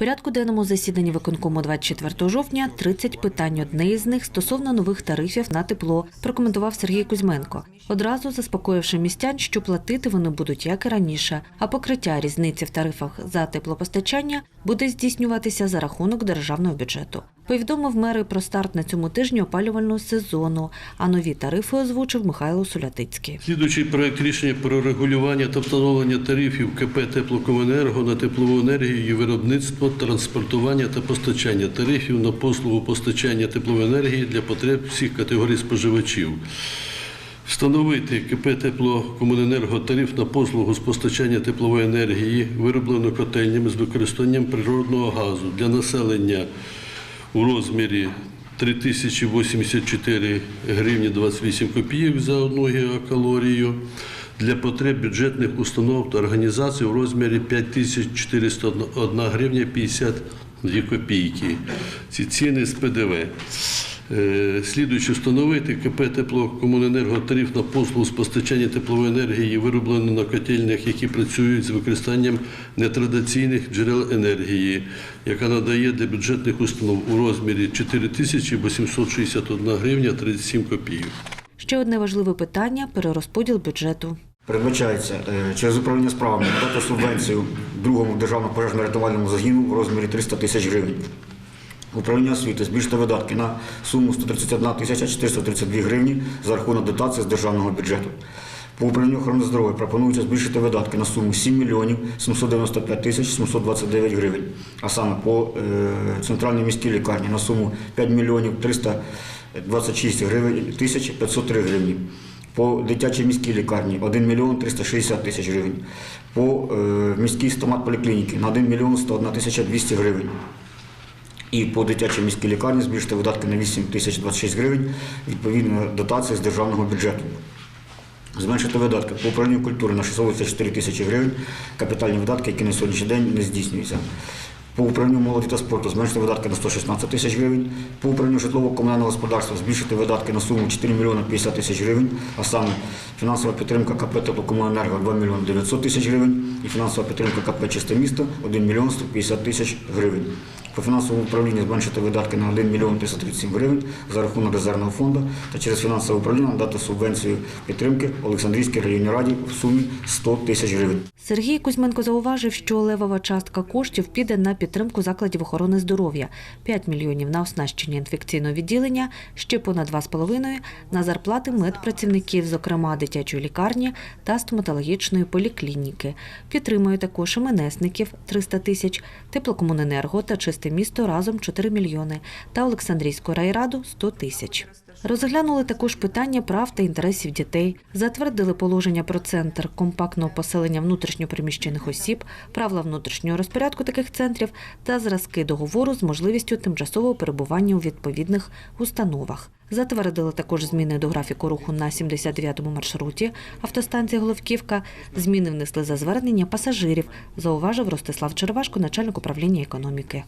порядку денному засіданні виконкому 24 жовтня 30 питань. Одне із них стосовно нових тарифів на тепло, прокоментував Сергій Кузьменко. Одразу заспокоївши містян, що платити вони будуть як і раніше, а покриття різниці в тарифах за теплопостачання буде здійснюватися за рахунок державного бюджету. Повідомив мери про старт на цьому тижні опалювального сезону, а нові тарифи озвучив Михайло Сулятицький. Слідуючий проект рішення про регулювання та встановлення тарифів КП «Теплокомуненерго» на теплову енергію, її виробництво, транспортування та постачання тарифів на послугу постачання теплової енергії для потреб всіх категорій споживачів. Встановити КП «Теплокомуненерго» тариф на послугу з постачання теплової енергії, виробленої котельнями з використанням природного газу для населення у розмірі 3084 гривні 28 копійок за одну гігакалорію для потреб бюджетних установ та організацій у розмірі 5401 гривня 52 копійки. Ці ціни з ПДВ. Е, Слідуючи встановити КП «Теплокомуненерго» тариф на послугу з постачання теплової енергії, виробленої на котельнях, які працюють з використанням нетрадиційних джерел енергії, яка надає для бюджетних установ у розмірі 4861 гривня 37 копійок. Ще одне важливе питання перерозподіл бюджету. Передбачається е, через управління справами надати субвенцію другому державному пожежно-рятувальному загіну в розмірі 300 тисяч гривень. Управління освіти збільшити видатки на суму 131 тисяча 432 гривні за рахунок дотації з державного бюджету. По управлінню охорони здоров'я пропонується збільшити видатки на суму 7 мільйонів 795 тисяч 729 гривень, а саме по е, центральній міській лікарні на суму 5 мільйонів 326 гривень тисяч 503 гривні. По дитячій міській лікарні 1 мільйон 360 тисяч гривень. По е, міській стомат поліклініки на 1 мільйон 101 тисяча 200 гривень. І по дитячій міській лікарні збільшити видатки на 8 тисяч 26 гривень, відповідно дотації з державного бюджету. Зменшити видатки по управлінню культури на 684 тисячі гривень, капітальні видатки, які на сьогоднішній день не здійснюються. По управлінню молоді та спорту зменшити видатки на 116 тисяч гривень. По управлінню житлово-комунального господарства збільшити видатки на суму 4 мільйони 50 тисяч гривень, а саме фінансова підтримка КП «Теплокомуненерго» 2 мільйони 900 тисяч гривень і фінансова підтримка КП «Чисте місто» 1 мільйон 150 тисяч гривень. По фінансовому управлінню зменшити видатки на 1 мільйон 337 гривень за рахунок резервного фонду та через фінансове управління надати субвенцію підтримки Олександрійській районній раді в сумі 100 тисяч гривень. Сергій Кузьменко зауважив, що левова частка коштів піде на підтримку закладів охорони здоров'я, 5 мільйонів на оснащення інфекційного відділення, ще понад 2,5 на зарплати медпрацівників, зокрема дитячої лікарні та стоматологічної поліклініки. Підтримує також МНСників 300 тисяч, теплокомуненерго та місто разом 4 мільйони та Олександрійську райраду 100 тисяч. Розглянули також питання прав та інтересів дітей, затвердили положення про центр компактного поселення внутрішньопереміщених осіб, правила внутрішнього розпорядку таких центрів та зразки договору з можливістю тимчасового перебування у відповідних установах. Затвердили також зміни до графіку руху на 79-му маршруті автостанція Головківка. Зміни внесли за звернення пасажирів, зауважив Ростислав Черевашко, начальник управління економіки.